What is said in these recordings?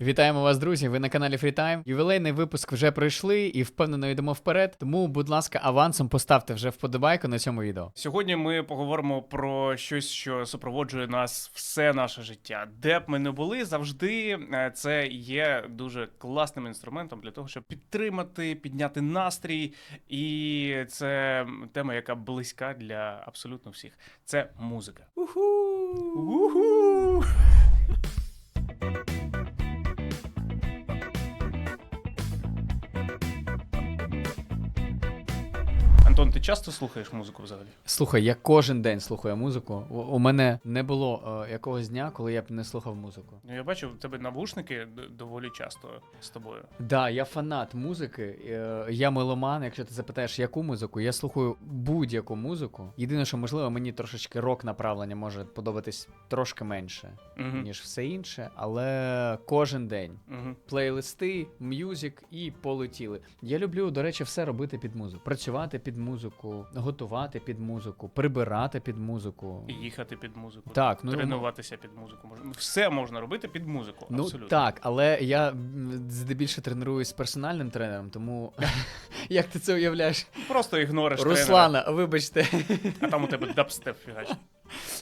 Вітаємо вас, друзі! Ви на каналі Freetime. Ювілейний випуск вже пройшли і впевнено йдемо вперед. Тому, будь ласка, авансом поставте вже вподобайку на цьому відео. Сьогодні ми поговоримо про щось, що супроводжує нас все наше життя. Де б ми не були, завжди е, це є дуже класним інструментом для того, щоб підтримати, підняти настрій. І це тема, яка близька для абсолютно всіх. Це музика. Уху! Уху! ти часто слухаєш музику взагалі? Слухай, я кожен день слухаю музику. У, у мене не було е, якогось дня, коли я б не слухав музику. Ну, я бачу, в тебе навушники д- доволі часто з тобою. Да, я фанат музики. е, Я меломан. Якщо ти запитаєш, яку музику, я слухаю будь-яку музику. Єдине, що можливо, мені трошечки рок направлення може подобатись трошки менше, Угу. ніж все інше, але кожен день. Угу. плейлисти, м'юзик і полетіли. Я люблю, до речі, все робити під музику. Працювати під музику, готувати під музику, прибирати під музику. І їхати під музику. Так, ну тренуватися під музику. Можна все можна робити під музику. Ну абсолютно. так, але я здебільше тренуюсь з персональним тренером, тому як ти це уявляєш? Просто ігнориш тренера, Руслана, вибачте. а там у тебе дабстеп фігач.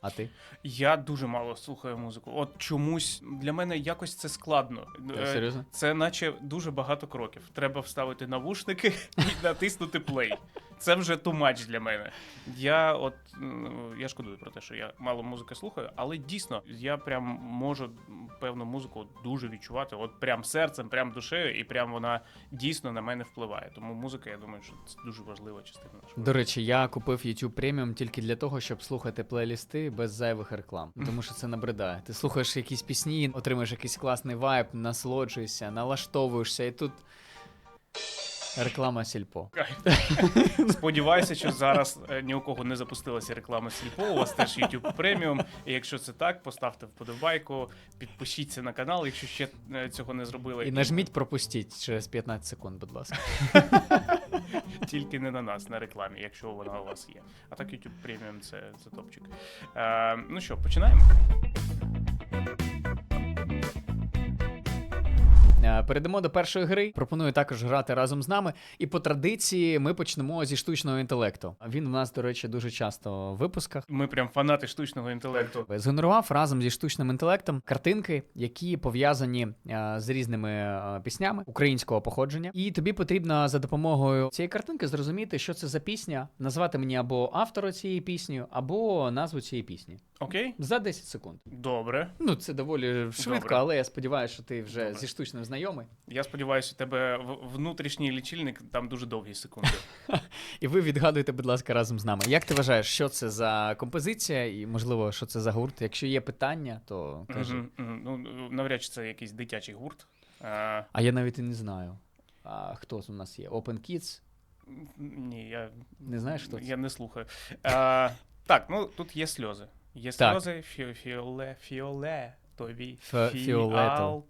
А ти? Я дуже мало слухаю музику. От чомусь для мене якось це складно. Е, серйозно? Це наче дуже багато кроків. Треба вставити навушники і натиснути плей. Це вже much для мене. Я от м, я шкодую про те, що я мало музики слухаю, але дійсно я прям можу певну музику дуже відчувати, от прям серцем, прям душею, і прям вона дійсно на мене впливає. Тому музика, я думаю, що це дуже важлива частина нашого. До речі, я купив YouTube Premium тільки для того, щоб слухати плейлісти без зайвих реклам. Тому що це набридає. Ти слухаєш якісь пісні, отримуєш якийсь класний вайб, насолоджуєшся, налаштовуєшся, і тут реклама сільпо. Сподіваюся, що зараз е, ні у кого не запустилася реклама Сільпо. У вас теж YouTube преміум. І якщо це так, поставте вподобайку, підпишіться на канал, якщо ще е, цього не зробили. І нажміть пропустіть через 15 секунд, будь ласка. тільки не на нас, на рекламі, якщо вона у вас є. А так YouTube преміум це, це топчик. Е, ну що, починаємо? Перейдемо до першої гри. Пропоную також грати разом з нами. І по традиції ми почнемо зі штучного інтелекту. Він у нас, до речі, дуже часто в випусках. Ми прям фанати штучного інтелекту. Згенерував разом зі штучним інтелектом картинки, які пов'язані е, з різними е, піснями українського походження. І тобі потрібно за допомогою цієї картинки зрозуміти, що це за пісня, назвати мені або автора цієї пісні, або назву цієї пісні Окей? за 10 секунд. Добре. Ну це доволі швидко, Добре. але я сподіваюся, що ти вже Добре. зі штучним знайомий. Я сподіваюся, у тебе внутрішній лічильник там дуже довгі секунди. І ви відгадуєте, будь ласка, разом з нами. Як ти вважаєш, що це за композиція, і можливо, що це за гурт? Якщо є питання, то кажи. Мгм. Ну, навряд чи це якийсь дитячий гурт. Е, А я навіть і не знаю. А хто у нас є? Open Kids? Ні, я Не знаєш, хто це? Я не слухаю. А, так, ну тут є сльози. Є сльози фіоле, фіоле, тобі. Фіолетові.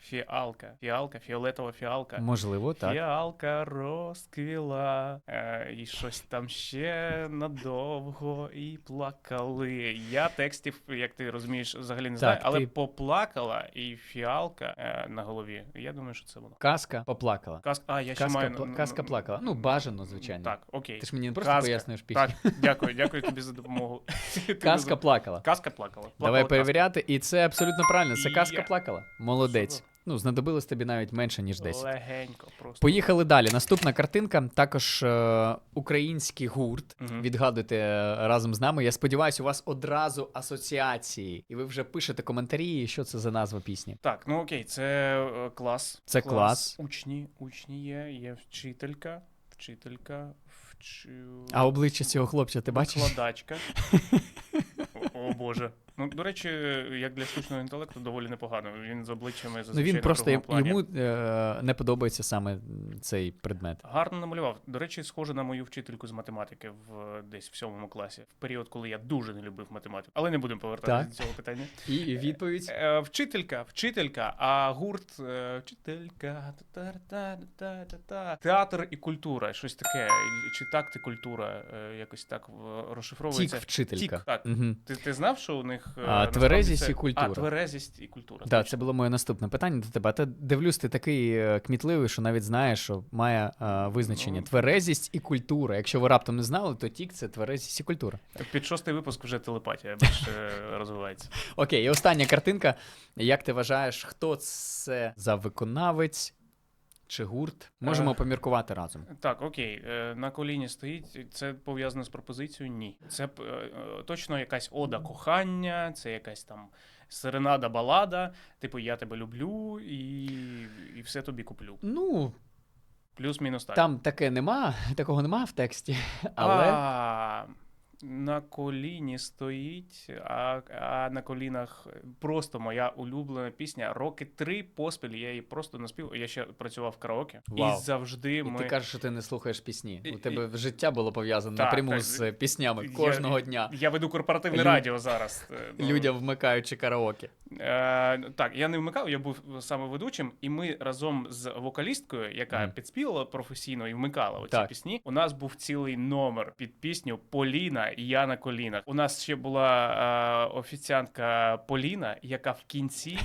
Фіалка. Фіалка. Фіолетова фіалка. Можливо, так. Фіалка розквіла, е, і щось там ще надовго і плакали. Я текстів, як ти розумієш, взагалі не знаю, Так, але ти- поплакала і фіалка е, на голові. Я думаю, що це воно. Казка поплакала. Казка, а, я ще маю. пла- казка плакала. Ну, бажано, звичайно. Так, окей. Ти ж мені не просто Казка. пояснюєш пісню. Так, дякую, дякую тобі за допомогу. Казка плакала. Казка плакала. Давай Плакала казка. перевіряти, і це абсолютно правильно. Це казка плакала. Молодець. Ну, знадобилось тобі навіть менше, ніж 10. Легенько просто. Поїхали далі. Наступна картинка також е, український гурт. Мгм. Відгадуйте е, разом з нами. Я сподіваюся, у вас одразу асоціації, і ви вже пишете коментарі, що це за назва пісні. Так, ну окей, це е, клас. Це клас. Учні, учні є, є вчителька, вчителька, вчу... А обличчя цього хлопця ти бачиш? Викладачка. О, о Боже. Ну, до речі, як для штучного інтелекту, доволі непогано. Він з обличчями Ну він на просто плані. йому е, не подобається саме цей предмет. Гарно намалював. До речі, схоже на мою вчительку з математики в десь в сьомому класі, в період, коли я дуже не любив математику. Але не будемо повертатися до цього питання. І відповідь. Е, вчителька, вчителька, а гурт е, вчителька, та-та-та-та-та-та. театр і культура, щось таке. Чи такт і культура, е, якось так в- Тік розшифровується. вчителька. Тік, так. Угу. Ти, ти знав, що у них е, А, тверезість це- і культура. А, тверезість і культура. Да, це було моє наступне питання до тебе. А ти дивлюсь, ти такий е, кмітливий, що навіть знаєш, що має е, визначення Ну. тверезість і культура. Якщо ви раптом не знали, то тік це тверезість і культура. Під шостий випуск вже телепатія більше розвивається. Окей, і остання картинка. Як ти вважаєш, хто це за виконавець чи гурт? Можемо Е. поміркувати разом. Так, окей, е, на коліні стоїть. Це пов'язано з пропозицією? Ні. Це е, точно якась ода кохання, це якась там серенада, балада. Типу, я тебе люблю і, і все тобі куплю. Ну, Плюс-мінус так. там таке нема, такого нема в тексті, але. А, на коліні стоїть, а, а на колінах просто моя улюблена пісня. Роки три поспіль я її просто наспів. Я ще працював в караоке. Вау. І завжди І ми. ти кажеш, що ти не слухаєш пісні. І- У тебе життя було пов'язане Так, напряму так. з піснями Я- кожного дня. Я веду корпоративне Лю- радіо зараз. е, ну, Людям вмикаючи караоке. Е, так, я не вмикав, я був саме ведучим, і ми разом з вокалісткою, яка Мгм. підспівала професійно і вмикала оці Так. пісні. У нас був цілий номер під пісню Поліна я на колінах. У нас ще була е, офіціантка Поліна, яка в кінці.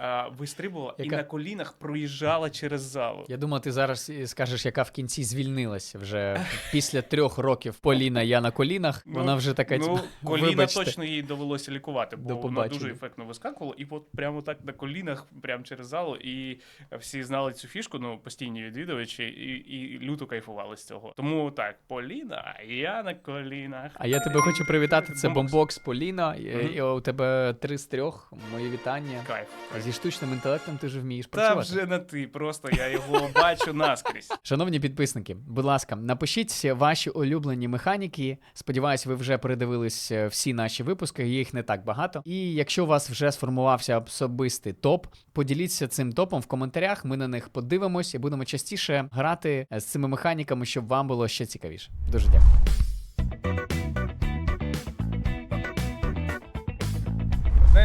Е, Вистрибувала і на колінах проїжджала через залу. Я думаю, ти зараз скажеш, яка в кінці звільнилася вже після трьох років Поліна я на колінах. Ну, Вона вже така Ну, типу, коліна вибачте. точно їй довелося лікувати, бо вона дуже ефектно вискакувала, і от прямо так на колінах, прямо через залу, і всі знали цю фішку, ну постійні відвідувачі, і, і люто кайфували з цього. Тому так, Поліна, а я на колінах. А я тебе хочу привітати. Це Бомбокс. Поліна. і- Мгм. і У тебе три з трьох. Мої вітання. Кайф. Зі штучним інтелектом ти вже вмієш Та працювати. вже не ти, просто я його бачу наскрізь. Шановні підписники, будь ласка, напишіть ваші улюблені механіки. Сподіваюсь, ви вже передивились е, всі наші випуски, їх не так багато. І якщо у вас вже сформувався особистий топ, поділіться цим топом в коментарях. Ми на них подивимось і будемо частіше грати е, з цими механіками, щоб вам було ще цікавіше. Дуже дякую.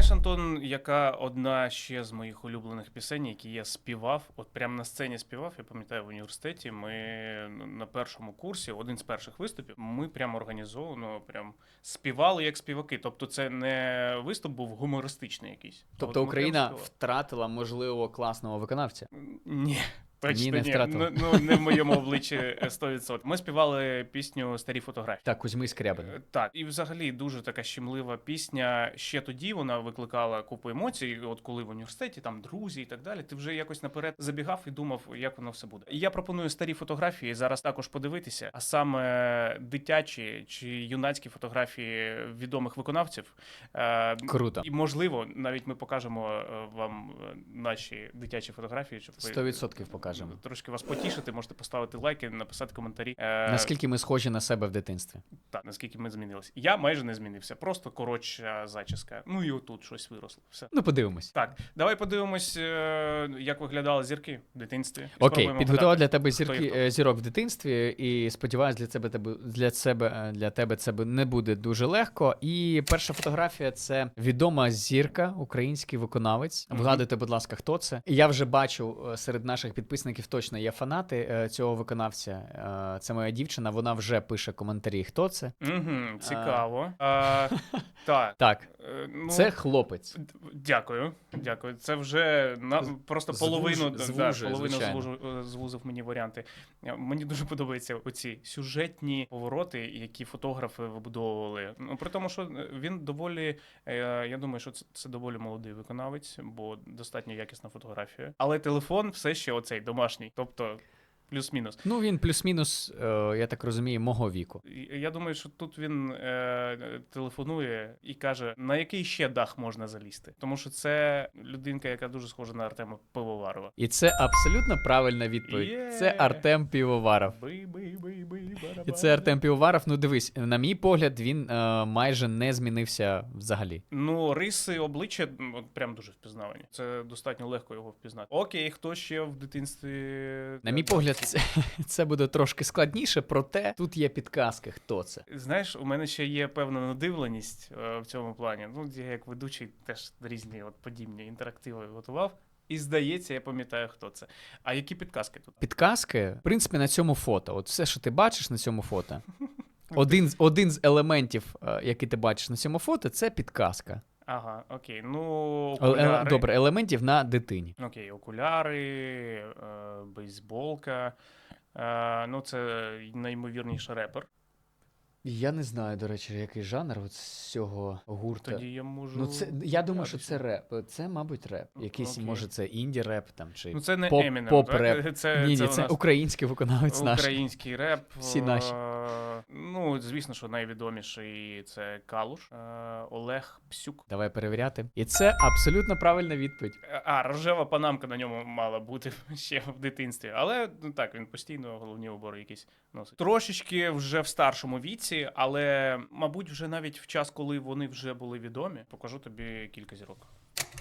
Знаєш, Антон, яка одна ще з моїх улюблених пісень, які я співав, от прямо на сцені співав, я пам'ятаю в університеті. Ми на першому курсі, один з перших виступів, ми прямо організовано прям співали як співаки. Тобто, це не виступ був гумористичний якийсь. Тобто От Україна втратила можливо класного виконавця. Ні. Ні, не ні. Ну, ну, не в моєму обличчі е, 100%. Ми співали пісню Старі фотографії. Так, Кузьми Скрябин. Е, Так, і взагалі дуже така щемлива пісня. Ще тоді вона викликала купу емоцій. От коли в університеті, там друзі і так далі. Ти вже якось наперед забігав і думав, як воно все буде. Я пропоную старі фотографії зараз також подивитися, а саме дитячі чи юнацькі фотографії відомих виконавців. Е, Круто. І можливо, навіть ми покажемо е, вам е, наші дитячі фотографії, щоб 100% покажемо. Трошки вас потішити, можете поставити лайки, написати коментарі. Е, Наскільки ми схожі на себе в дитинстві? так, наскільки ми змінилися. Я майже не змінився, просто коротша зачіска. Ну і отут щось виросло. Все. Ну, подивимось. Так, давай подивимось, е, як виглядали зірки в дитинстві. Окей, підготував для тебе зірки, хто. е, зірок в дитинстві, і сподіваюся, для тебе для себе е, для тебе це не буде дуже легко. І перша фотографія це відома зірка, український виконавець. Вгадуйте, будь ласка, хто це. І я вже бачу серед наших підписників точно є фанати е, цього виконавця. Е, Це моя дівчина. Вона вже пише коментарі. Хто це? Мгм, цікаво. А, так. Так, ну, це хлопець. Дякую, дякую. Це вже на просто звуж- половину, да, звужує, половину звужу- звузив мені варіанти. Мені дуже подобаються оці сюжетні повороти, які фотографи вибудовували. Ну при тому, що е, він доволі, е, я думаю, що це, це доволі молодий виконавець, бо достатньо якісна фотографія. Але телефон все ще оцей домашній, тобто плюс-мінус. Ну він плюс-мінус, е, я так розумію, мого віку. Я думаю, що тут він е, телефонує і каже, на який ще дах можна залізти. Тому що це людинка, яка дуже схожа на Артема Пивоварова. І це абсолютно правильна відповідь. Є. Це Артем Півоваров. І це Артем Півоваров. Ну дивись, на мій погляд, він е, майже не змінився взагалі. Ну, риси обличчя от прям дуже впізнавані. Це достатньо легко його впізнати. Окей, хто ще в дитинстві. На мій погляд, це, це буде трошки складніше, проте тут є підказки, хто це. Знаєш, у мене ще є певна надивленість е, в цьому плані. Ну, я як ведучий теж різні от подібні інтерактиви готував. І здається, я пам'ятаю, хто це. А які підказки тут? Підказки, в принципі, на цьому фото. От все, що ти бачиш на цьому фото. Один один з елементів, е, який ти бачиш на цьому фото, це підказка. Ага, окей. Ну, Е- е- окуляри. Добре, елементів на дитині. Окей, окуляри, е, бейсболка. Ну, це наймовірніше репер. Я не знаю, до речі, який жанр от з цього гурту. Тоді я можу. Ну, це я думаю, що це реп. Це, мабуть, реп. Якийсь, Окей. може, це інді-реп там чи Ну, це не поп, Eminem, поп-реп. так? Це, ні, ні, це, це, нас український виконавець наш. український реп. Всі наші. Е, Ну, звісно, що найвідоміший це Калуш, е, Олег Псюк. Давай перевіряти. І це абсолютно правильна відповідь. Е, А, рожева панамка на ньому мала бути ще в дитинстві. Але ну так, він постійно головні убори якісь носить. Трошечки вже в старшому віці, але, мабуть, вже навіть в час, коли вони вже були відомі, покажу тобі кілька зірок.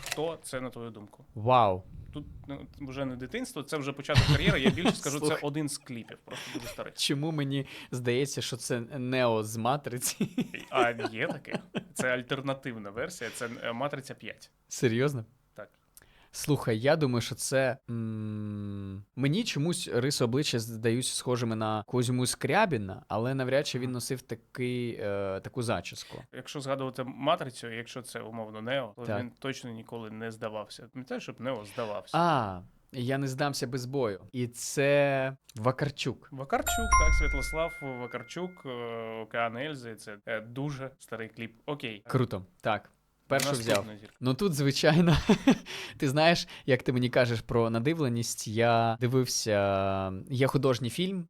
Хто це на твою думку? Вау. Тут ну, вже не дитинство, це вже початок кар'єри. Я більше скажу, це один з кліпів, просто дуже старий. Чому мені здається, що це Нео з матриці? А є таке? Це альтернативна версія, це е, Матриця 5. Серйозно? Слухай, я думаю, що це. м, Мені чомусь риси обличчя здаються схожими на Козьму Скрябіна, але навряд чи він носив такий, е, таку зачіску. Якщо згадувати матрицю, якщо це умовно Нео, то Так. він точно ніколи не здавався. Пам'ятаєш, щоб Нео здавався. А, я не здамся без бою. І це Вакарчук. Вакарчук, так, Святослав Вакарчук, е, Океан Ельзи. Це е, дуже старий кліп. Окей. Круто. Так, першу взяв. Зірка. Ну тут, звичайно, ти знаєш, як ти мені кажеш про надивленість, я дивився. Є художній фільм.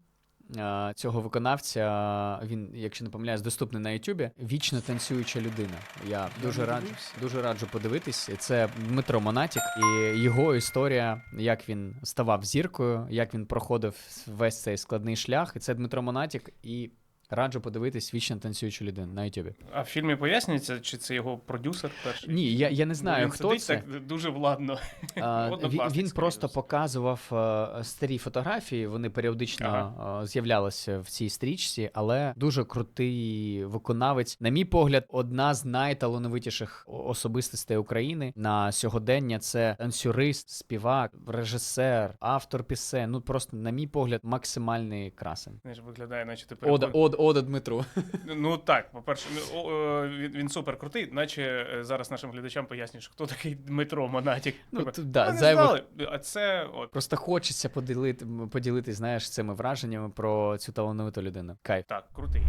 Цього виконавця, він, якщо не помиляюсь, доступний на Ютубі. Вічно танцююча людина. Я дуже не раджу, дивився. дуже раджу подивитись. Це Дмитро Монатік і його історія, як він ставав зіркою, як він проходив весь цей складний шлях. І це Дмитро Монатік, і раджу подивитись вічно танцюючу людину на Ютубі. А в фільмі пояснюється, чи це його продюсер перший? Ні, я, я не знаю, він хто сидить це. так дуже владно. А, він, він просто показував е, старі фотографії. Вони періодично е, з'являлися в цій стрічці, але дуже крутий виконавець. На мій погляд, одна з найталановитіших особистостей України на сьогодення. Це танцюрист, співак, режисер, автор пісень. Ну просто, на мій погляд, максимальний красень. Знаєш, виглядає, наче ти Ода, переходиш. Ода, Дмитру. Ну так, по-перше, ну, е, він, він супер крутий, наче е, зараз нашим глядачам пояснюєш, хто такий Дмитро Монатік. Ну, Типа, тут, да, «Ми не зайвих- знали, а це от. Просто хочеться поділити, поділитись, знаєш, цими враженнями про цю талановиту людину. Кайф. Так, крутий.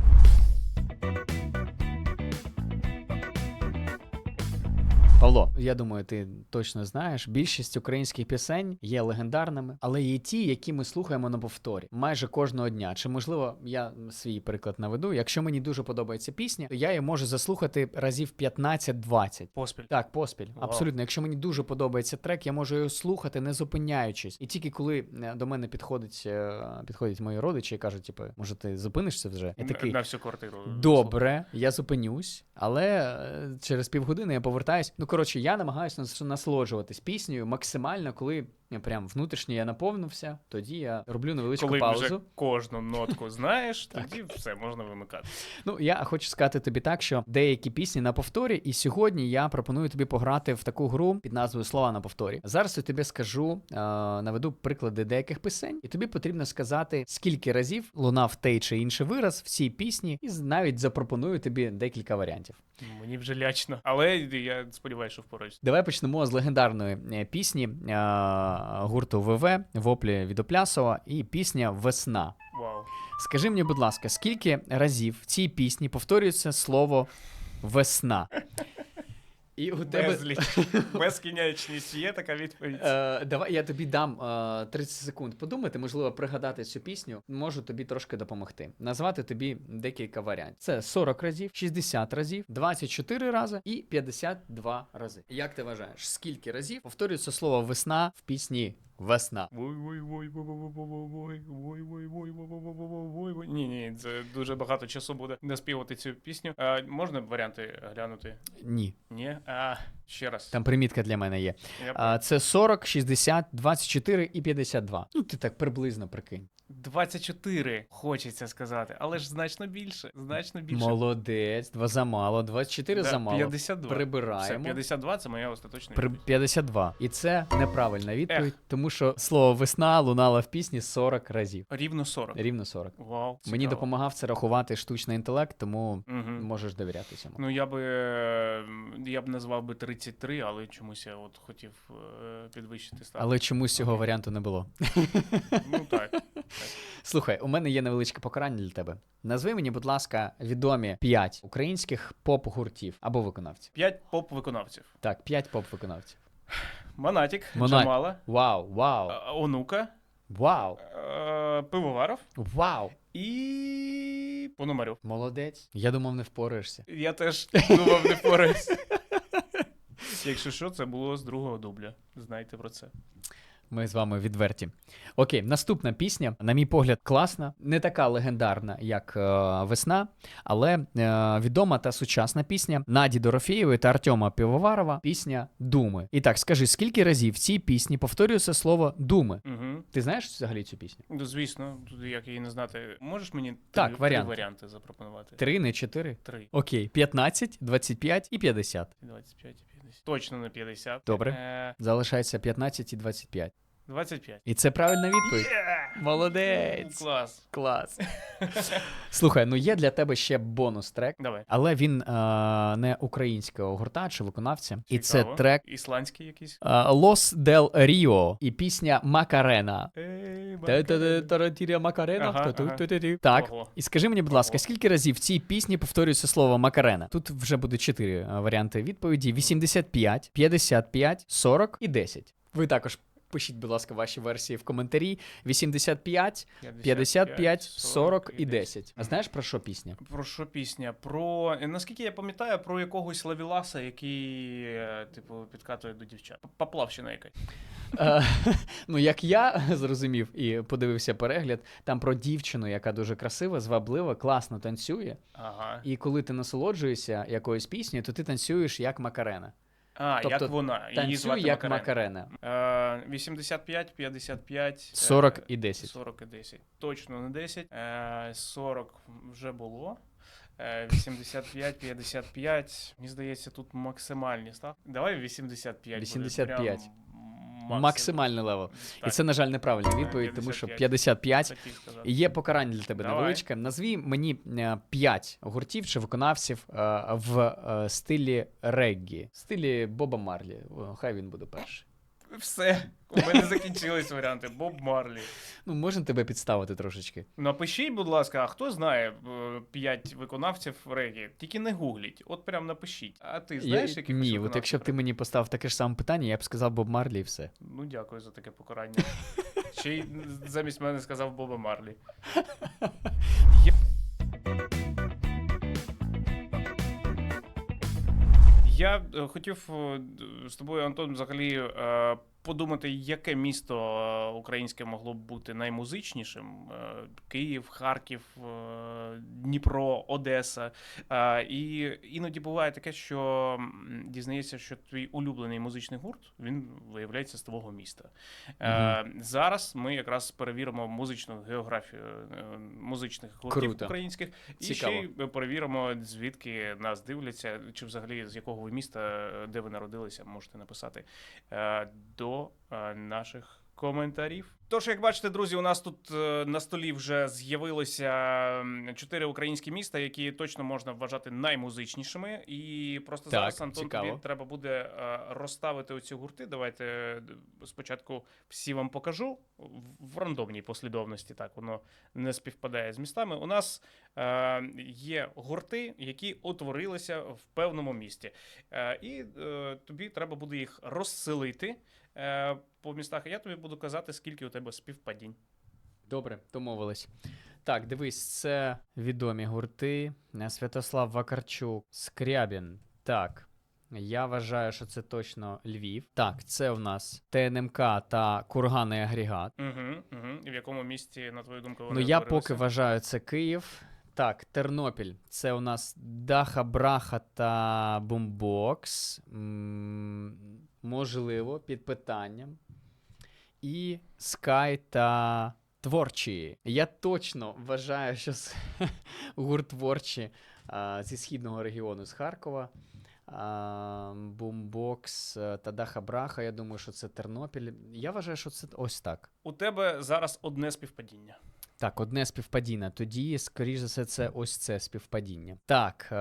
Павло, я думаю, ти точно знаєш. Більшість українських пісень є легендарними, але є ті, які ми слухаємо на повторі майже кожного дня. Чи можливо, я свій приклад наведу. Якщо мені дуже подобається пісня, то я її можу заслухати разів 15-20. Поспіль. Так, поспіль. Вау. Абсолютно. Якщо мені дуже подобається трек, я можу його слухати, не зупиняючись. І тільки коли е, до мене підходить, е, підходять мої родичі і кажуть, типу, може, ти зупинишся вже? Я такий. На всю квартиру. Добре, я зупинюсь, але е, через півгодини я повертаюсь. Ну коротше, я намагаюся нас- насолоджуватись піснею максимально, коли прям внутрішньо я наповнився, тоді я роблю невеличку Коли паузу. вже кожну нотку знаєш, тоді все можна вимикати. Ну я хочу сказати тобі так, що деякі пісні на повторі, і сьогодні я пропоную тобі пограти в таку гру під назвою Слова на повторі. Зараз я тобі скажу, е, наведу приклади деяких пісень, і тобі потрібно сказати, скільки разів лунав той чи інший вираз в цій пісні, і навіть запропоную тобі декілька варіантів. Мені вже лячно. Але я сподіваюся, що впораюсь. Давай почнемо з легендарної е, пісні е, гурту ВВ Воплі від Оплясова і пісня Весна. Вау. Скажи мені, будь ласка, скільки разів в цій пісні повторюється слово весна? І у тебе. Безліч. Безкінечність є така відповідь. Е, давай я тобі дам е, 30 секунд подумати, можливо, пригадати цю пісню. Можу тобі трошки допомогти. Назвати тобі декілька варіантів. Це 40 разів, 60 разів, 24 рази і 52 рази. Як ти вважаєш, скільки разів повторюється слово весна в пісні Весна. Ні, ні, це дуже багато часу буде наспівати цю пісню. А, Можна варіанти глянути? Ні. Ні. А... Ще раз. Там примітка для мене є. Я А, це 40, 60, 24 і 52. Ну, ти так приблизно прикинь. 24 хочеться сказати, але ж значно більше. Значно більше. Молодець, два замало, 24 Да, замало. 52. Все, Прибираємо. 52 це моя остаточна При відповідь. 52. І це неправильна відповідь, тому що слово весна лунало в пісні 40 разів. Рівно 40. Рівно 40. Вау. Мені допомагав це рахувати штучний інтелект, тому Мгм. можеш довіряти цьому. Ну, я би е, я б назвав би 33, але чомусь я от хотів е, підвищити ставку. Але чомусь цього варіанту не було. Ну так. Слухай, у мене є невеличке покарання для тебе. Назви мені, будь ласка, відомі 5 українських поп-гуртів або виконавців. П'ять поп-виконавців: Так, 5 поп-виконавців. Монатік, Монат- Джамала, Вау, вау, Онука, вау, е, Пивоваров вау. і Пономарьов. Молодець. Я думав, не впораєшся. Я теж думав, не впораюсь. Якщо що, це було з другого дубля. Знайте про це. Ми з вами відверті. Окей, наступна пісня, на мій погляд, класна, не така легендарна, як е, весна, але е, відома та сучасна пісня Наді Дорофєєвої та Артема Півоварова. Пісня Думи. І так, скажи, скільки разів в цій пісні повторюється слово думи? Угу. Ти знаєш взагалі цю пісню? Ну, звісно, тут як її не знати. Можеш мені Так, три, варіанти. три варіанти запропонувати? Три, не чотири? Три. Окей, 15, 25 і 50. 25 і 50. Точно не 50. Добре. Е, Залишається 15 і 25. 25. І це правильна відповідь. Є! Молодець! Клас. Клас. Слухай, ну є для тебе ще бонус трек. Давай. Але він е, не українського гурта чи виконавця. І це Цікаво. трек Ісландський якийсь. е, Los del Rio і пісня Макарена. Ей, Макарена. Так. І скажи мені, будь ласка, скільки разів в цій пісні повторюється слово Макарена? Тут вже буде чотири варіанти відповіді: 85, 55, 40 і 10. Ви також пишіть, будь ласка, ваші версії в коментарі: 85, 55, 40 і 10. А знаєш про що пісня? Про що пісня? Про наскільки я пам'ятаю, про якогось лавіласа, який, е, типу, підкатує до дівчат. Поплавщина якась. Е, Ну, як я зрозумів і подивився перегляд, там про дівчину, яка дуже красива, зваблива, класно танцює. Ага. І коли ти насолоджуєшся якоюсь піснею, то ти танцюєш як Макарена. А, тобто як вона. Її Танцюй звати як Макарена. Макарена. Е, 85, 55, 40 е, і 10. 40 і 10. Точно не 10. Е, 40 вже було. Е, 85, 55. Мені здається, тут максимальні ставки. Давай 85. буде 85. прям максимум. Максимальний левел. І це, на жаль, неправильна Так, відповідь, тому що 55. 55. хотів сказати. І є покарання для тебе Давай. невеличке. Назві мені 5 гуртів чи виконавців е, в е, стилі реггі, стилі Боба Марлі. Хай він буде перший. Все. У мене закінчились варіанти. Боб Марлі. Ну, можна тебе підставити трошечки. Напишіть, будь ласка, а хто знає 5 виконавців регі? Тільки не гугліть. От прям напишіть. А ти знаєш, Я- яких Ні, от якщо б ти мені поставив таке ж саме питання, я б сказав Боб Марлі і все. Ну, дякую за таке покарання. Ще й замість мене сказав Боба Марлі. Я... Я е, хотів е, з тобою, Антон, взагалі е, подумати, яке місто е, українське могло б бути наймузичнішим: Е, Київ, Харків, е, Дніпро, Одеса. І іноді буває таке, що дізнається, що твій улюблений музичний гурт він виявляється з твого міста. Е, Зараз ми якраз перевіримо музичну географію музичних гуртів Круто. українських, і Цікаво. ще й перевіримо, звідки нас дивляться, чи взагалі з якого ви міста, де ви народилися, можете написати е, до е, наших. Коментарів. Тож, як бачите, друзі, у нас тут е, на столі вже з'явилося чотири українські міста, які точно можна вважати наймузичнішими. І просто Так, зараз Антон цікаво. тобі треба буде е, розставити оці гурти. Давайте спочатку всі вам покажу в- в рандомній послідовності. Так воно не співпадає з містами. У нас е, є гурти, які утворилися в певному місті, е, і е, тобі треба буде їх розселити е, по містах. Я тобі буду казати, скільки у тебе співпадінь. Добре, домовились. Так, дивись, це відомі гурти. Е, Святослав Вакарчук, Скрябін. Так. Я вважаю, що це точно Львів. Так, це в нас ТНМК та курганний агрегат. Угу, угу. І в якому місті, на твою думку, Ну вони я утворилися? поки вважаю це Київ, Так, Тернопіль. Це у нас Даха Браха та Бумбокс. М, Можливо, під питанням. І Скай та Творчі. Я точно вважаю, що гурт творчі зі східного регіону з Харкова. Бумбокс е, та Даха Браха. Я думаю, що це Тернопіль. Я вважаю, що це ось так. У тебе зараз одне співпадіння. Так, одне співпадіння. Тоді, скоріш за все, це ось це співпадіння. Так. Е,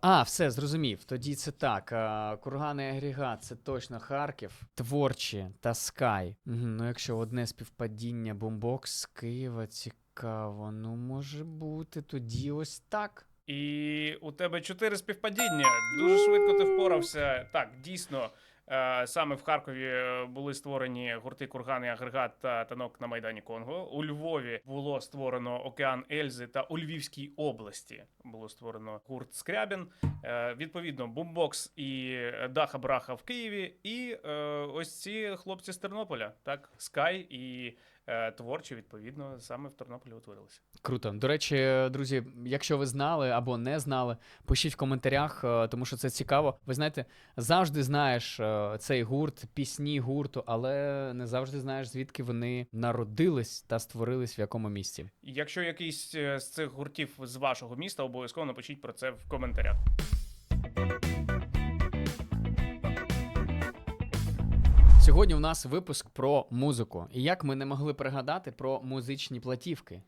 а, все, зрозумів. Тоді це так. Е, курганний агрегат це точно Харків. Творчі та Скай. Угу, ну, якщо одне співпадіння бомбокс з Києва, цікаво. Ну, може бути, тоді ось так. І у тебе чотири співпадіння. Дуже швидко ти впорався. Так, дійсно. Е, Саме в Харкові е, були створені гурти Кургани, агрегат та танок на Майдані Конго. У Львові було створено Океан Ельзи та у Львівській області було створено гурт Скрябін. Е, Відповідно, бумбокс і Даха Браха в Києві. І ось ці хлопці з Тернополя, так, Скай і творчі, відповідно, саме в Тернополі утворилися. Круто. До речі, друзі, якщо ви знали або не знали, пишіть в коментарях, е, тому що це цікаво. Ви знаєте, завжди знаєш е, цей гурт, пісні гурту, але не завжди знаєш, звідки вони народились та створились в якому місці. Якщо якийсь е, з цих гуртів з вашого міста, обов'язково напишіть про це в коментарях. Сьогодні у нас випуск про музику. І як ми не могли пригадати про музичні платівки,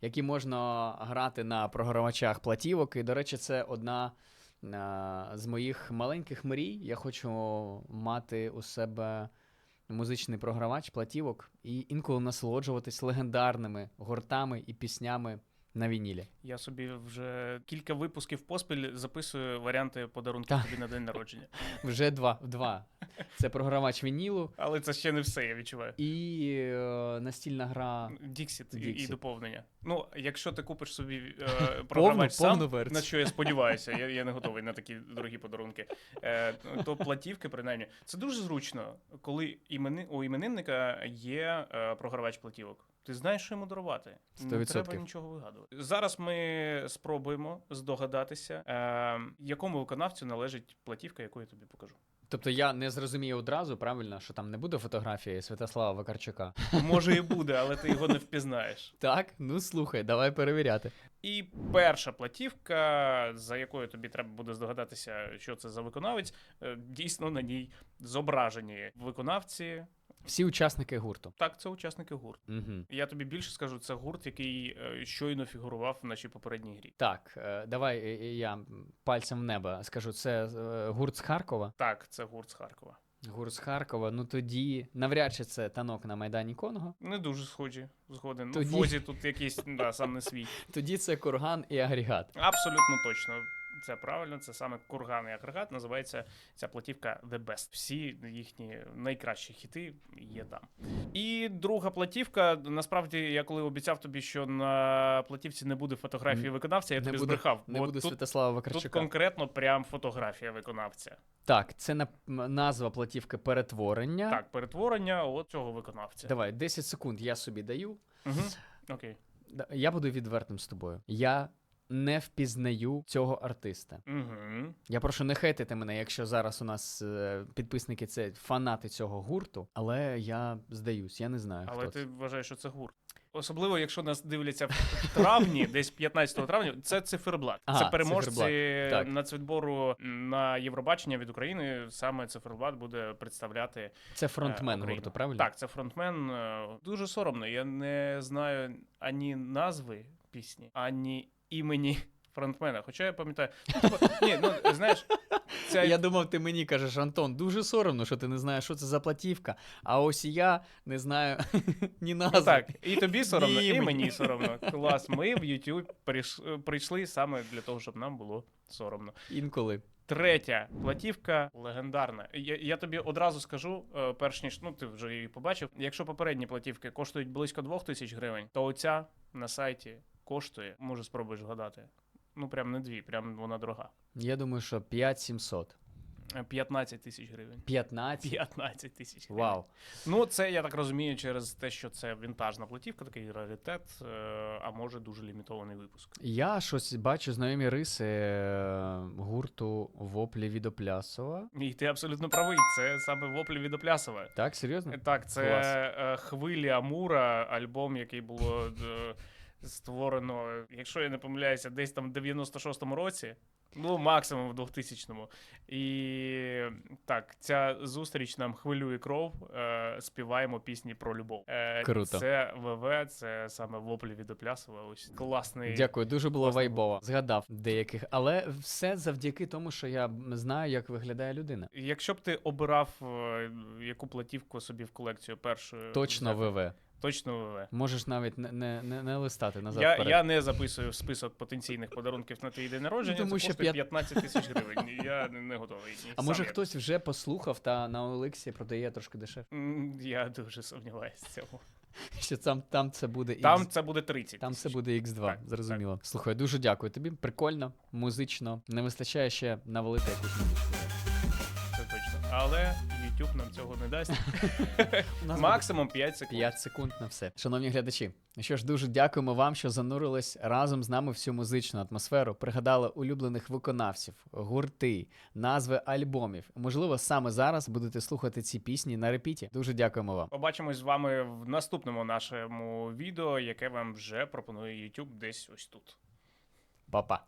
які можна грати на програвачах платівок. І, до речі, це одна а, з моїх маленьких мрій. Я хочу мати у себе музичний програвач платівок і інколи насолоджуватись легендарними гуртами і піснями на вінілі. Я собі вже кілька випусків поспіль записую варіанти подарунків тобі на день народження. Вже два. два. Це програвач вінілу Але це ще не все, я відчуваю. і е, настільна гра. Діксіт і, і доповнення. Ну, якщо ти купиш собі е, програвач сам, повну версію. на що я сподіваюся, я, я не готовий на такі дорогі подарунки. Е, то платівки, принаймні, це дуже зручно, коли імени, у іменинника є е, програвач платівок. Ти знаєш, що йому дарувати. Не 100%. треба нічого вигадувати. Зараз ми спробуємо здогадатися, е, якому виконавцю належить платівка, яку я тобі покажу. Тобто я не зрозумію одразу, правильно, що там не буде фотографії Святослава Вакарчука. Може і буде, але ти його не впізнаєш. Так, ну слухай, давай перевіряти. І перша платівка, за якою тобі треба буде здогадатися, що це за виконавець, е, дійсно на ній зображені виконавці. Всі учасники гурту. Так, це учасники гурту. Угу. Я тобі більше скажу, це гурт, який е, щойно фігурував в нашій попередній грі. Так, е, давай е, е, я пальцем в небо скажу. Це е, гурт з Харкова. Так, це гурт з Харкова. Гурт з Харкова. Ну тоді навряд чи це танок на Майдані Конго. Не дуже схожі, згоден. Ну, Тоді- Фозі тут якийсь да, сам не свій. Тоді це курган і агрегат. Абсолютно точно. Це правильно, це саме курган і агрегат. Називається ця платівка The Best. Всі їхні найкращі хіти є там. І друга платівка. Насправді, я коли обіцяв тобі, що на платівці не буде фотографії виконавця, я не тобі буде- збрехав. Не бо буде тут, Святослава тут Вакарчука. конкретно прям фотографія виконавця. Так, це на... назва платівки перетворення. Так, перетворення от цього виконавця. Давай, 10 секунд я собі даю. Угу. Окей. Я буду відвертим з тобою. Я не впізнаю цього артиста. Угу. Я прошу не хейтити мене, якщо зараз у нас е, підписники це фанати цього гурту, але я здаюсь, я не знаю. Але хто ти це. вважаєш, що це гурт. Особливо, якщо нас дивляться в травні, десь 15 травня, це циферблат. Ага, це переможці «Циферблат», так. нацвідбору на Євробачення від України. Саме циферблат буде представляти. Це фронтмен Україну. гурту, правильно? Так, це фронтмен. Е, Дуже соромно. Я не знаю ані назви пісні, ані імені фронтмена. Хоча я пам'ятаю. Ну, типу, Ні, ну знаєш, ця Я думав, ти мені кажеш, Антон, дуже соромно, що ти не знаєш, що це за платівка. А ось я не знаю ні назви. Ну, так, і тобі соромно, і мені. соромно. Клас. Ми в YouTube прийш- прийшли саме для того, щоб нам було соромно. Інколи. Третя платівка легендарна. Я, я тобі одразу скажу, е, перш ніж ну ти вже її побачив. Якщо попередні платівки коштують близько двох тисяч гривень, то оця на сайті коштує, може спробуєш вгадати. Ну прям не дві, прям вона дорога. Я думаю, що 5700. 15 тисяч гривень. 15? 15 тисяч гривень. Вау. Ну, це я так розумію, через те, що це вінтажна платівка, такий раритет, е, а може дуже лімітований випуск. Я щось бачу знайомі риси е, гурту Воплі від Оплясова. І ти абсолютно правий. Це саме воплі від Оплясова. Так, серйозно? Так, це Клас. е, хвилі Амура, альбом, який було е, створено, якщо я не помиляюся, десь там в 96-му році. Ну, максимум в 2000-му. І так, ця зустріч нам хвилює кров. Е, співаємо пісні про любов. Е, Круто. Це ВВ, це саме воплі від Оплясова. Ось класний. Дякую, дуже було Класно вайбово. Згадав деяких, але все завдяки тому, що я знаю, як виглядає людина. Якщо б ти обирав е, яку платівку собі в колекцію першою, Точно? ВВ. Точно ВВ. Можеш навіть не, не, не, не листати назад. Я, вперед. я не записую в список потенційних подарунків на твій день народження. Тому це що коштує 15 тисяч гривень. Я не не готовий. Ні, А сам може я- хтось вже послухав та на Олексі продає трошки дешевше. Я дуже сумніваюся в цьому. Що там, там це буде Там це буде 30 там це буде X2, Так, зрозуміло. Слухай, дуже дякую тобі. Прикольно, музично. Не вистачає ще навалити якусь музичку. Це точно. Але YouTube нам цього не дасть. У нас Максимум 5 секунд. 5 секунд на все. Шановні глядачі, ну що ж, дуже дякуємо вам, що занурились разом з нами в цю музичну атмосферу, пригадали улюблених виконавців, гурти, назви альбомів. Можливо, саме зараз будете слухати ці пісні на репіті. Дуже дякуємо вам. Побачимось з вами в наступному нашому відео, яке вам вже пропонує YouTube десь ось тут. Па-па.